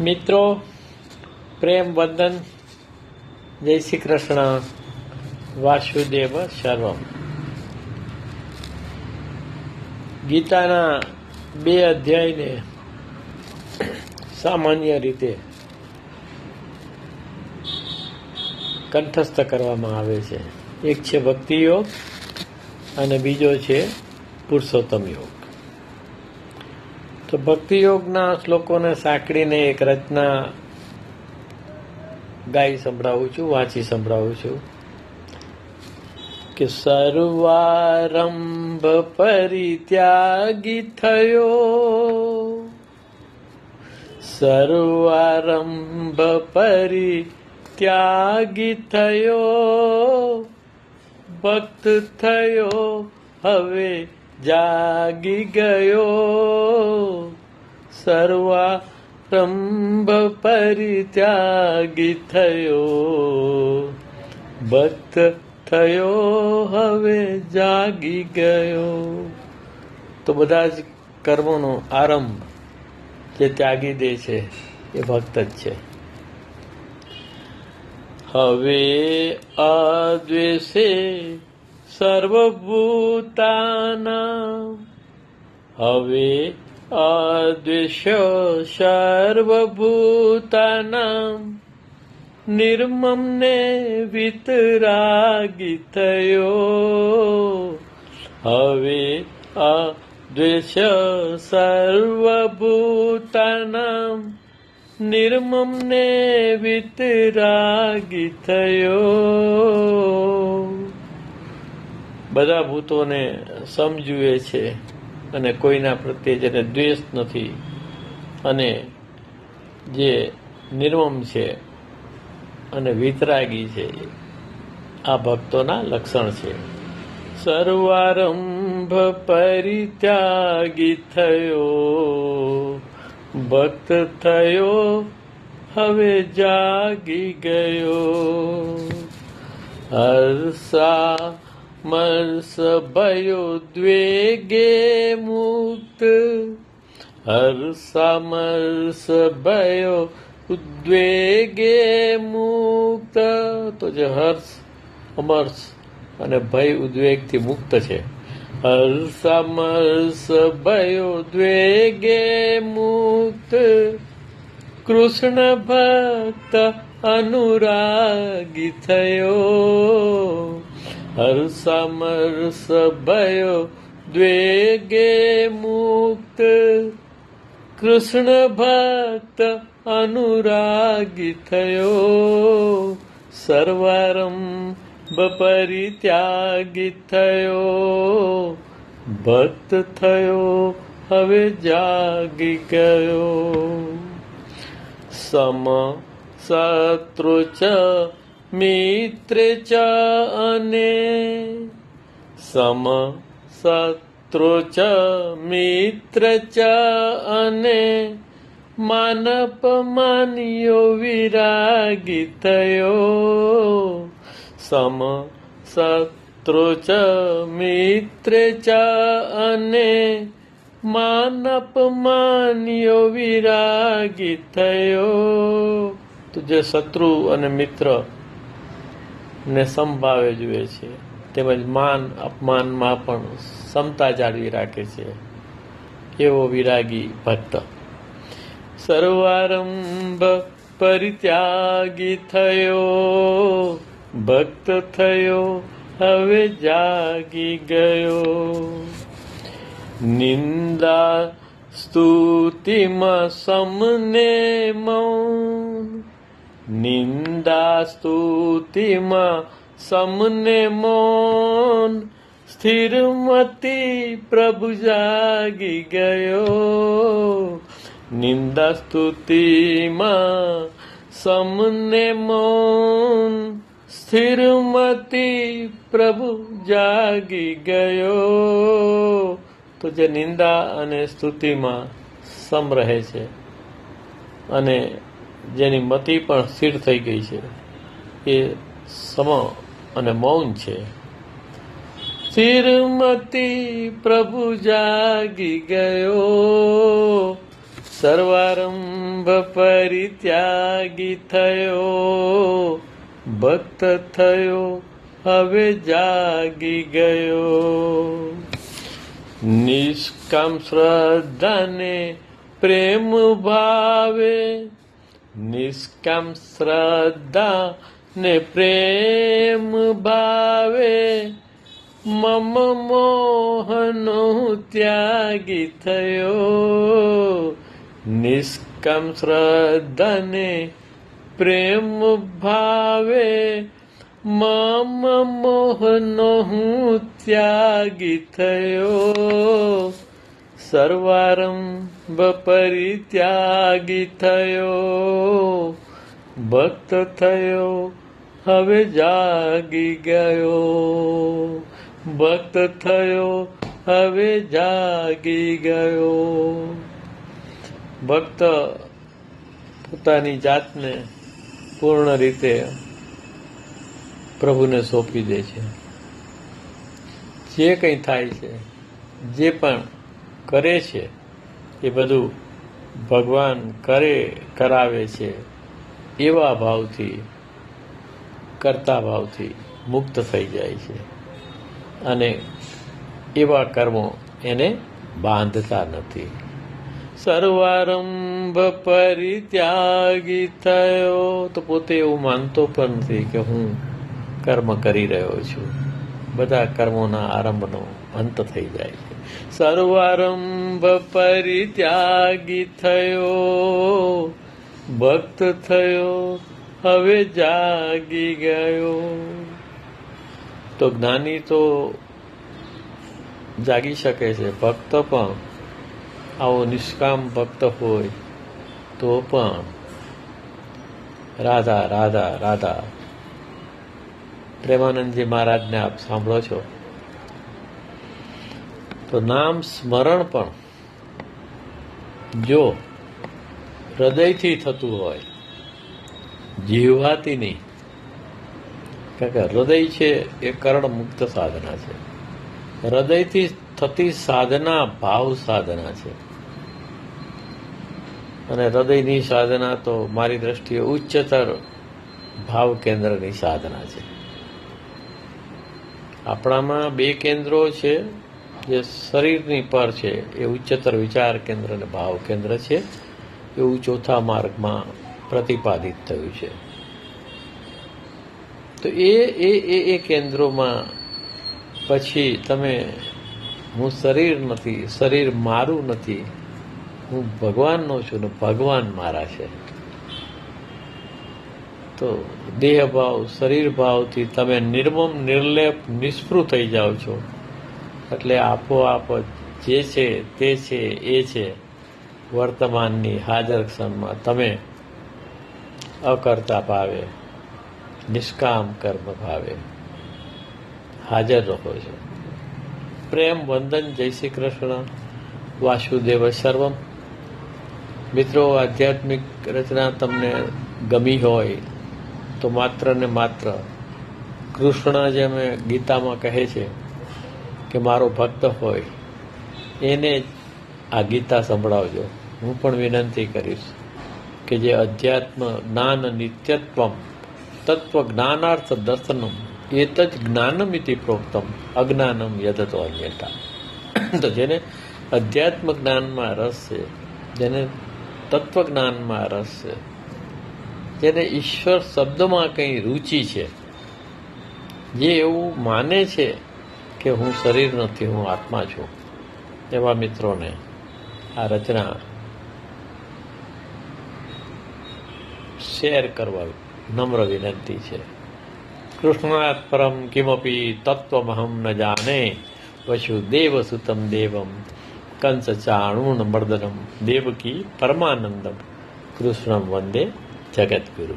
મિત્રો, પ્રેમ, વંદન, જય શ્રી કૃષ્ણ, વાસુદેવ, સર્વમ. ગીતાના બે અધ્યાયને સામાન્ય રીતે કંઠસ્થ કરવામાં આવે છે. એક છે ભક્તિ યોગ અને બીજો છે પુરુષોત્તમ યોગ. તો ભક્તિ યોગના શ્લોકોને સાંકળીને એક રચના ગાઈ સંભળાવું છું, વાંચી સંભળાવું છું. કે સર્વારંભ પરિત્યાગી થયો. સર્વારંભ પરિત્યાગી થયો. ભક્ત થયો હવે જાગી ગયો. સર્વા રંભ પરિત્યાગી થયો. ભક્ત થયો, હવે જાગી ગયો. તો બધા જ કર્મોનો આરંભ જે ત્યાગી દે છે, એ ભક્ત જ છે. હવે અદ્વેષે સર્વભૂતાના હવે અદ્વિષ્ય સર્વભૂતાના નિર્મમને વિતરાગી થયો હવે અદ્વેષ સર્વભૂતાના નિર્મમને વિતરાગી થયો બધા ભૂતોને સમજુએ છે અને કોઈના પ્રત્યે જેને દ્વેષ નથી. અને જે નિર્મમ છે અને વિતરાગી છે, આ ભક્તોના લક્ષણ છે. સર્વારંભ પરિત્યાગી થયો, ભક્ત થયો, હવે જાગી ગયો. હર્ષા મર્ષ ભયો દ્વેગે મુક્ત હર્ષામર્ષ ભયો ઉદ્વેગે મુક્ત તો જે હર્ષ અમર્ષ અને ભય ઉદ્વેગથી મુક્ત છે. હર્ષમર્ષ ભયો દ્વેગે મુક્ત કૃષ્ણ ભક્ત અનુરાગી થયો. હર્ષમર્ષ ભયો દ્વેગે મુક્ત કૃષ્ણ ભક્ત અનુરાગી થયો સર્વારંભ પરિત્યાગી થયો ભક્ત થયો હવે જાગી ગયો સમ શત્રુ મિત્ર ચ અને સમ શત્રુ ચ મિત્ર ચ અને માનપમાનીઓ વિરાગી થયો સમ શત્રુ ચ મિત્ર ચ અને માનપમાનીઓ વિરાગી થયો તો જે શત્રુ અને મિત્ર ને સંભાવે જુએ છે. તેમજ માન, અપમાનમાં પણ સમતા જાળવી રાખે છે. એવો વિરાગી ભક્ત. સર્વારંભ પરિત્યાગી થયો, ભક્ત થયો, હવે જાગી ગયો. નિંદા સ્તુતિમાં સમને મૌન નિંદા સ્તુતિમાં સમને મૌન સ્થિરમતી પ્રભુ જાગી ગયો નિંદા સ્તુતિમાં સમને મૌન સ્થિરમતી પ્રભુ જાગી ગયો તો જે નિંદા અને સ્તુતિમાં સમ રહે છે અને જેની મતિ પણ સ્થિર થઈ ગઈ છે. એ સમ અને મૌન છે. સ્થિરમતી પ્રભુ જાગી ગયો. સર્વારંભ પરિત્યાગી થયો. ભક્ત થયો, હવે જાગી ગયો. નિષ્કામ શ્રદ્ધાને પ્રેમ ભાવે નિષ્કામ શ્રદ્ધા ને પ્રેમ ભાવે. મમ મોહનો ત્યાગી થયો. નિષ્કામ શ્રદ્ધાને પ્રેમ ભાવે. મમ મોહનો હું ત્યાગી થયો. સર્વારંભ પરિત્યાગી થયો ભક્ત થયો હવે જાગી ગયો ભક્ત થયો હવે જાગી ગયો ભક્ત પોતાની જાતને પૂર્ણ રીતે પ્રભુને સોંપી દે છે. જે કંઈ થાય છે, જે પણ કરે છે, એ બધું ભગવાન કરે, કરાવે છે, એવા ભાવથી, કરતા ભાવથી મુક્ત થઈ જાય છે. અને એવા કર્મો એને બાંધતા નથી. સર્વારંભ પરિત્યાગી થયો. તો પોતે એવું માનતો પણ નથી કે હું કર્મ કરી રહ્યો છું. બધા કર્મોના આરંભનો અંત થઈ જાય છે. સર્વારંભ પરિત્યાગી થયો, ભક્ત થયો, હવે જાગી ગયો. તો જ્ઞાની તો જાગી શકે છે, ભક્ત પણ. આવો નિષ્કામ ભક્ત હોય તો પણ. રાધા રાધા રાધા. પ્રેમાનંદજી મહારાજને આપ સાંભળો છો. તો નામ સ્મરણ પણ જો હૃદયથી થતું હોય જીવવાથી નહીં. કારણ કે હૃદય છે એ કરણ મુક્ત સાધના છે. હૃદયથી થતી સાધના ભાવ સાધના છે. અને હૃદયની સાધના તો મારી દ્રષ્ટિએ ઉચ્ચતર ભાવ કેન્દ્રની સાધના છે. આપણામાં બે કેન્દ્રો છે, જે શરીરની પર છે. એ ઉચ્ચતર વિચાર કેન્દ્ર અને ભાવ કેન્દ્ર છે. એવું ચોથા માર્ગમાં પ્રતિપાદિત થયું છે. તો એ એ એ એ કેન્દ્રોમાં પછી તમે, હું શરીર નથી શરીર મારું નથી, હું ભગવાનનો છું ને ભગવાન મારા છે. તો દેહ ભાવ શરીર ભાવથી તમે નિર્મમ, નિર્લેપ નિષ્ફળ થઈ જાઓ છો. એટલે આપોઆપ જે છે તે છે, એ છે વર્તમાનની હાજર ક્ષણમાં તમે અકર્તા ભાવે, નિષ્કામ કર્મ ભાવે હાજર રહો છો. પ્રેમ, વંદન, જય શ્રી કૃષ્ણ. વાસુદેવ સર્વમ. મિત્રો, આધ્યાત્મિક રચના તમને ગમી હોય તો માત્ર ને માત્ર કૃષ્ણ જેમ ગીતામાં કહે છે કે મારો ભક્ત હોય, એને જ આ ગીતા સંભળાવજો. હું પણ વિનંતી કરીશ કે જે અધ્યાત્મ જ્ઞાન નિત્યત્વમ, તત્વ જ્ઞાનાર્થ દર્શનમ એત જ જ્ઞાનમિતિ પ્રોક્તમ, અજ્ઞાનમ યદતો અન્યતા તો જેને અધ્યાત્મ જ્ઞાનમાં રસ છે, જેને તત્વજ્ઞાનમાં રસ છે જેને ઈશ્વર શબ્દમાં કંઈ રુચિ છે, જે એવું માને છે કે હું શરીર નથી, હું આત્મા છું. એવા મિત્રોને આ રચના શેર કરવા નમ્ર વિનંતી છે. કૃષ્ણાત પરમ કિમપી તત્વમહમ ન જાને વસુદેવ સુતમ દેવમ, કંસ ચાણુ મર્દનમ દેવકી પરમાનંદમ, કૃષ્ણમ વંદે jacket guru